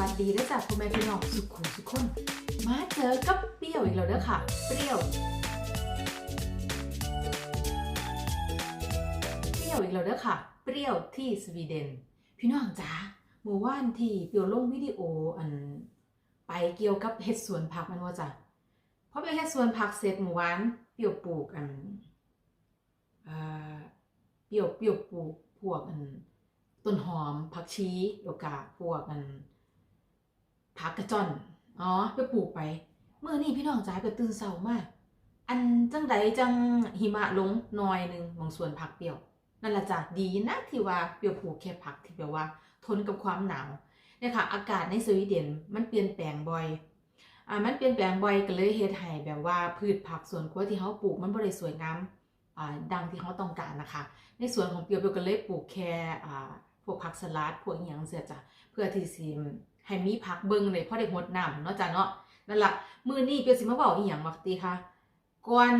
วัสดีด้วยจ้ะพ่อแม่พี่น้องสุขุมทุกคนมาเจอกับเปรี้ยวอีกแล้วเด้อค่ะ เปรี้ยว เปรี้ยวอีกแล้วเด้อค่ะ เปรี้ยวที่สวีเดน พี่น้องจ๋าเมื่อวานที่เปรี้ยวลงวิดีโออันไปเกี่ยวกับเฮ็ดสวนผักมันว่าจ้ะพอไปเฮ็ดสวนผักเสร็จเมื่อวานเปรี้ยวปลูกอันอ่าเปรี้ยวเปรี้ยวปลูกพวกอันต้นหอมผักชีแล้วก็พวกอัน ผักกระจอนอ๋อไปปลูกไปเมื่อนี้พี่น้องจ๋าก็ตื่นเช้ามาก อันจังใดจังหิมะลงน่อยหนึ่งบางส่วนผักเปรี้ยว นั่นละจ้ะดีนะที่ว่าเปรี้ยวปลูกแค่ผักที่แบบว่า ทนกับความหนาวเนี่ยค่ะ อากาศในสวีเดนมันเปลี่ยนแปลงบ่อยอ่ามันเปลี่ยนแปลงบ่อยก็เลยเฮ็ดให้แบบว่าพืชผักสวนครัวที่เฮาปลูกมันบ่ได้สวยงามอ่าดังที่เฮาต้องการนะคะ ในส่วนของเปียวเปียวก็เลยปลูกแค่อ่าพวกผักสลัดพวกอหย่างเสียจ้ะเพื่อที่สิ ให้มีผักเบิ่งเลยเพราะได้หดน้ำเนาะจ้ะเนาะนั่นละมือนี้เปียวสิมาเว้าอีหยังบักติคะก่อน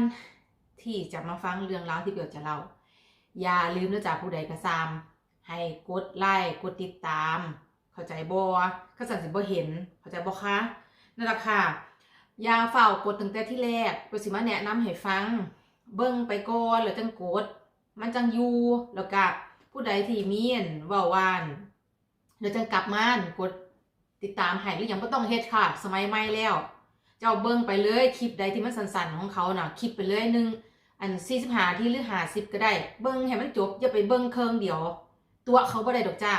ที่จะมาฟังเรื่องราวที่เปียวจะเล่าอย่าลืมนะจ๊ะผู้ใดก็ตามให้กดไลค์กดติดตาม เข้าใจบ่ข้าสันสิบ่เห็น เข้าใจบ่คะนั่นละค่ะอย่าเฝ้ากดตั้งแต่ที่แรกเปียวสิมาแนะนำให้ฟัง เบิ่งไปก่อนแล้วจังกด มันจังอยู่แล้วก็ผู้ใดที่มีนว้าวานเดี๋ยวจังกลับมานกด ติดตามให้หรือยังบ่ต้องเฮ็ดค่ะ สมัยใหม่แล้ว เจ้าเบิ่งไปเลยคลิปใดที่มันสั้นๆของเขาน่ะคลิปไปเลยหนึ่งอัน45ที่หรือ50ก็ได้ เบิ่งให้มันจบอย่าไปเบิ่งเครื่องเดียว ตัวเขาบ่ได้ดอกจ้า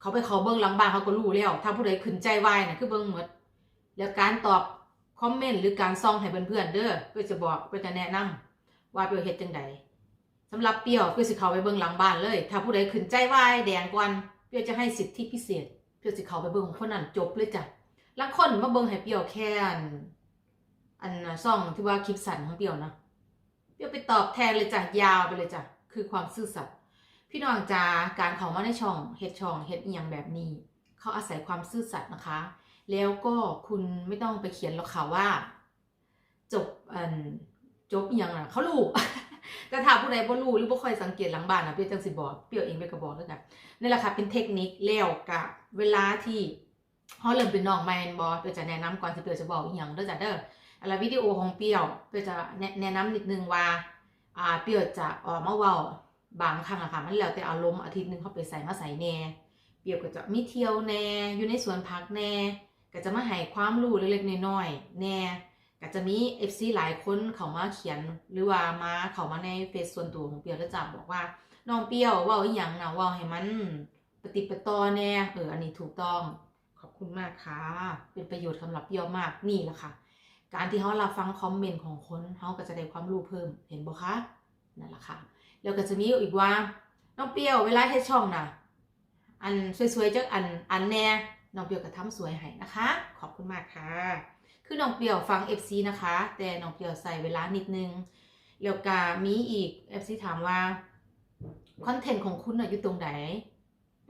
เขาไปเขาเบิ่งหลังบ้านเขาก็รู้แล้วถ้าผู้ใดขึ้นใจไวน่ะคือเบิ่งหมดแล้วการตอบคอมเมนต์หรือการซองให้เพื่อนๆเด้อเพื่อจะบอกเพื่อจะแนะนำว่าเปียวเฮ็ดจังใดสำหรับเปียวเพื่อสิเขาไปเบิ่งหลังบ้านเลย ถ้าผู้ใดขึ้นใจวายแดงกวนเปียวจะให้สิทธิพิเศษ เปรี้ยวสิเขาไปเบิ่งของคนนั้นจบเลยจ้ะลังคนมาเบิ่งให้เปียวแค่อันอันซ่องที่ว่าคลิปสั้นของเปียวนะเปียวไปตอบแทนเลยจ้ะยาวไปเลยจ้ะคือความซื่อสัตย์พี่น้องจ้าการเขามาในช่องเฮ็ดช่องเฮ็ดอียงแบบนี้ เขาอาศัยความซื่อสัตย์นะคะ แล้วก็คุณไม่ต้องไปเขียนหรอกค่ะว่า จบอันจบอหยังอะเขารู้ แต่ถ้าผู้ใดบ่รู้หรือบ่ค่อยสังเกตหลังบ้านนะเปียวจังสิบอกเปียวเองไปก็บอกแล้วกันนี่แหละค่ะเป็นเทคนิคแล้วกับเวลาที่เฮาเริ่มเป็นน้องใหม่แมนบ่เปียวจะแนะนำก่อนที่เปียวจะบอกอีหยังเด้อจ้ะเด้ออะไรวิดีโอของเปียวเปียวจะแนะนะนำนิดนึงว่าอ่าเปียวจะออกมาเว้าบางครั้งอะค่ะมันแล้วแต่อารมณ์อาทิตย์หนึงเขาไปใส่มาใส่แหน่เปียวก็จะมีเที่ยวแหน่อยู่ในสวนผักแหน่ก็จะมาให้ความรู้เล็กๆน้อยๆแหน่ ก็จะมี FC หลายคนเขามาเขียนหรือว่ามาเขามาในเฟซส่วนตัวของเปียวแล้วจ้ะบอกว่าน้องเปียวว่าอีหยังนะว่าให้มันปฏิปต่อแน่เอออันนี้ถูกต้องขอบคุณมากค่ะ เป็นประโยชน์สำหรับเปียวมากนี่แหละค่ะ การที่เขารับฟังคอมเมนต์ของคนเขาก็จะได้ความรู้เพิ่มเห็นบ่คะนั่นแหละค่ะ แล้วก็จะมีอีกว่าน้องเปียวเวลาเฮ็ดช่องนะอันสวยๆจักอันอันแน่น้องเปียวก็ทำสวยให้นะคะ ขอบคุณมากค่ะ คือน้องเปียวฟัง FC นะคะ แต่น้องเปียวใส่เวลานิดนึงแล้วก็มีอีก FC ถามว่าคอนเทนต์ของคุณน่ะอยู่ตรงไหน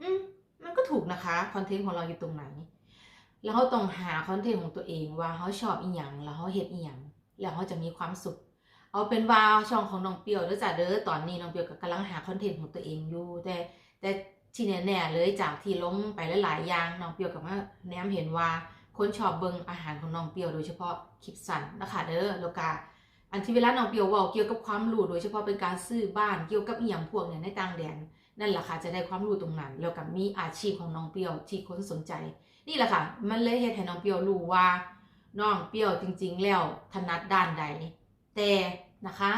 อืมมันก็ถูกนะคะคอนเทนต์ของเราอยู่ตรงไหน แล้วเขาต้องหาคอนเทนต์ของตัวเองว่าเขาชอบอีหยังแล้วเขาเฮ็ดอีหยังแล้วเขาจะมีความสุข เอาเป็นว่าช่องของน้องเปียวเด้อจ้ะเด้อตอนนี้น้องเปียวก็กำลังหาคอนเทนต์ของตัวเองอยู่ แต่แต่ที่แน่ๆเลยจากที่ล้มไปหลายๆอย่างน้องเปียวกับว่าแนมเห็นว่า คนชอบเบิ่งอาหารของน้องเปียวโดยเฉพาะคลิปสั้นนะคะเด้อแล้วก็อันที่เวลาน้องเปียวว้าเกี่ยวกับความรู้โดยเฉพาะเป็นการซื้อบ้านเกี่ยวกับอีหยังพวกเนี่ยในต่างแดนนั่นแหละค่ะจะได้ความรู้ตรงนั้น แล้วก็มีอาชีพของน้องเปียวที่คนสนใจ นี่แหละค่ะ มันเลยเฮ็ดให้น้องเปียวรู้ว่าน้องเปียวจริง ๆ แล้วถนัดด้านใดแต่นะคะ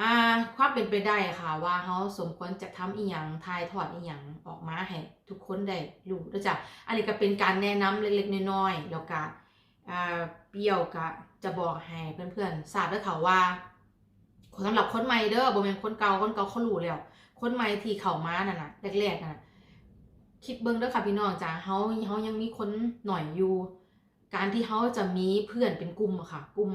อ่าความเป็นไปได้ค่ะ ว่าเขาสมควรจะทำอีหยังทายทอดอีหยังออกมาให้ทุกคนได้รู้ด้วยจ้ะอันนี้ก็เป็นการแนะนำเล็กๆน้อยๆแล้วก็อ่าเปรี้ยวก็จะบอกให้เพื่อนๆทราบด้วยค่ะว่าสำหรับคนใหม่เด้อบ่แม่นคนเก่าคนเก่าเขารู้แล้วคนใหม่ที่เข้ามานั่นน่ะแรกๆน่ะคิดเบิ่งเด้อค่ะพี่น้องจ้าเฮาเฮายังมีคนหน่อยอยู่ การที่เฮาจะมีเพื่อนเป็นกลุ่มอะค่ะ กลุ่ม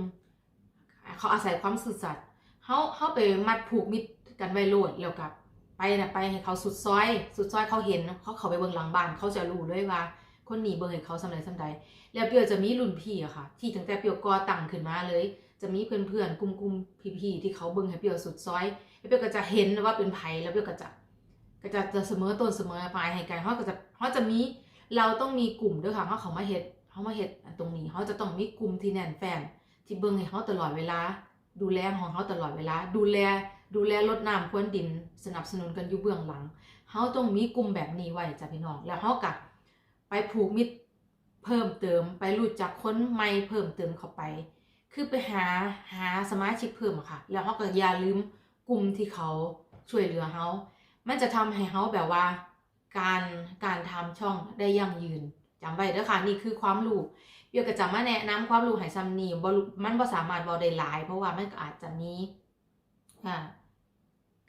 เขาอาศัยความซื่อสัตย์ เฮาเฮาไปมัดผูกมิตรกันไว้โลดแล้วกับไปนะไปให้เขาสุดซอย สุดซอยเขาเห็นเขาเขาไปเบิ่งหลังบ้านเขาจะรู้เลยว่าคนหนีเบิ่งให้เขาสำเร็จสำใดแล้วเปียวจะมีรุ่นพี่อะค่ะ ที่ตั้งแต่เปียวก่อตั้งขึ้นมาเลย จะมีเพื่อนๆกลุ่มๆพี่ๆที่เขาเบิ่งให้เปียวสุดซอยแล้วเปียวก็จะเห็นว่าเป็นไผแล้วเปียวก็จะก็จะจะเสมอต้นเสมอปลายให้กันเขาก็จะเขาจะมีเราต้องมีกลุ่มด้วยค่ะเขาเขามาเฮ็ดเขามาเฮ็ดตรงนี้เขาจะต้องมีกลุ่มที่แน่นแฟ้นที่เบิ่งให้เขาตลอดเวลา ดูแลของเขาตลอดเวลา ดูแลดูแลรดน้ำพรวนดิน สนับสนุนกันอยู่เบื้องหลังเขาต้องมีกลุ่มแบบนี้ไว้จ้ะพี่น้องแล้วเขากับไปผูกมิตรเพิ่มเติมไปรู้จักคนใหม่เพิ่มเติมเข้าไป คือไปหาหาสมาชิกเพิ่มอะค่ะ แล้วเขาก็อย่าลืมกลุ่มที่เขาช่วยเหลือเขามันจะทำให้เขาแบบว่า การการทำช่องได้ยั่งยืน จำไว้เด้อค่ะนี่คือความรู้เบียวก็จะมาแนะนำความรู้ให้ซ้ำนี่บ่มันบ่สามารถเว้าได้หลาย เพราะว่ามันก็อาจจะมีอ่า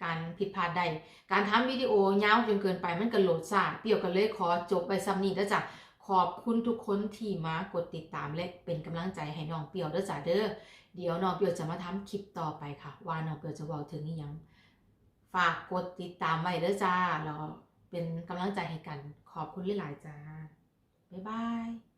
การผิดพลาดได้การทำวิดีโอยาวจนเกินไปมันก็โหลดซ่าเปียวก็เลยขอจบไปซ้ำนี้เด้อจ้ะขอบคุณทุกคนที่มากดติดตามและเป็นกำลังใจให้น้องเปียวเด้อจ้ะเด้อเดี๋ยวน้องเปียวจะมาทำคลิปต่อไปค่ะ ว่าน้องเปียวจะเว้าถึงอีหยังฝากกดติดตามไว้เด้อจ้าแล้วเป็นกำลังใจให้กัน ขอบคุณหลายๆจ้า บ๊ายบาย